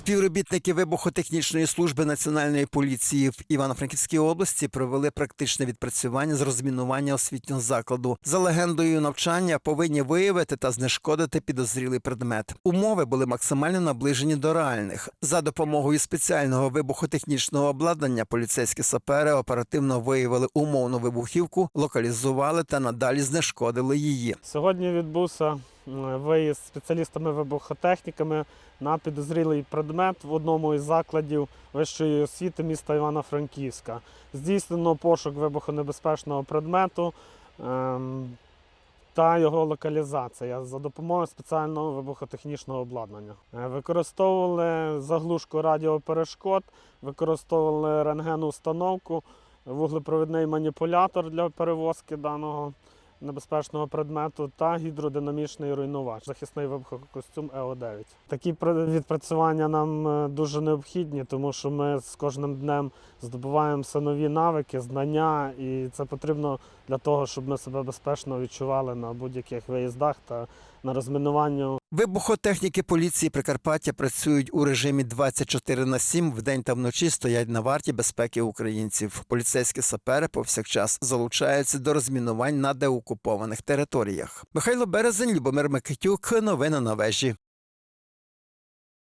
Співробітники вибухотехнічної служби національної поліції в Івано-Франківській області провели практичне відпрацювання з розмінування освітнього закладу. За легендою навчання повинні виявити та знешкодити підозрілий предмет. Умови були максимально наближені до реальних. За допомогою спеціального вибухотехнічного обладнання поліцейські сапери оперативно виявили умовну вибухівку, локалізували та надалі знешкодили її. Сьогодні відбувся виїзд спеціалістами-вибухотехніками на підозрілий предмет в одному із закладів вищої освіти міста Івано-Франківська. Здійснено пошук вибухонебезпечного предмету ем, та його локалізація за допомогою спеціального вибухотехнічного обладнання. Е, Використовували заглушку радіоперешкод, використовували рентгенну установку, вуглепровідний маніпулятор для перевозки даного небезпечного предмету та гідродинамічний руйнувач, захисний вибухокостюм ЕО-9. Такі пр- відпрацювання нам е, дуже необхідні, тому що ми з кожним днем здобуваємо все нові навики, знання, і це потрібно для того, щоб ми себе безпечно відчували на будь-яких виїздах та на розмінуванню Вибухотехніки поліції Прикарпаття працюють у режимі 24 на 7, вдень та вночі стоять на варті безпеки українців. Поліцейські сапери повсякчас залучаються до розмінувань на деокупованих територіях. Михайло Березень, Любомир Микитюк. Новини на вежі.